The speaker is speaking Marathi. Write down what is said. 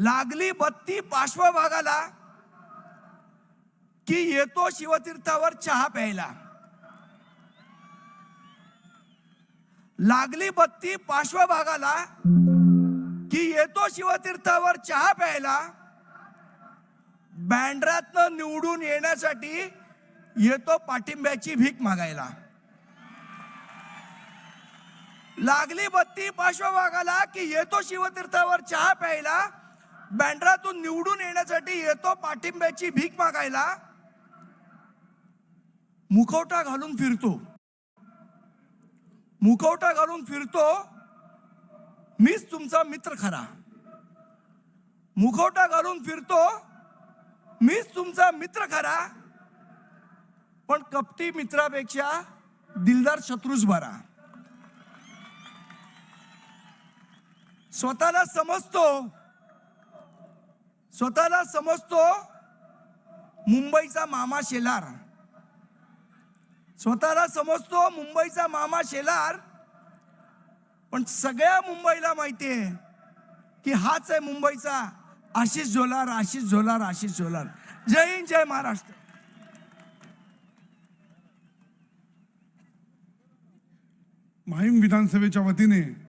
लागली बत्ती पार्श्वभागाला की येतो शिवतीर्थावर चहा प्यायला. लागली बत्ती पार्श्वभागाला की येतो शिवतीर्थावर चहा प्यायला बँड्रातनं निवडून येण्यासाठी येतो पाठिंब्याची भीक मागायला. लागली बत्ती पार्श्वभागाला की येतो शिवतीर्थावर चहा प्यायला बँड्रातून निवडून येण्यासाठी येतो पाठिंब्याची भीक मागायला. मुखवटा घालून फिरतो. मुखवटा घालून फिरतो. मीच तुमचा मित्र खरा. मुखवटा घालून फिरतो. मीच तुमचा मित्र खरा. पण कपटी मित्रापेक्षा दिलदार शत्रूच बरा. स्वतःला समजतो. स्वतःला समजतो मुंबईचा मामा शेलार. स्वतःला समजतो मुंबईचा मामा शेलार पण सगळ्या मुंबईला माहिती आहे की हाच आहे मुंबईचा आशिष झोलार आशिष झोलार आशिष झोलार. जय हिंद जय महाराष्ट्र. माहीम विधानसभेच्या वतीने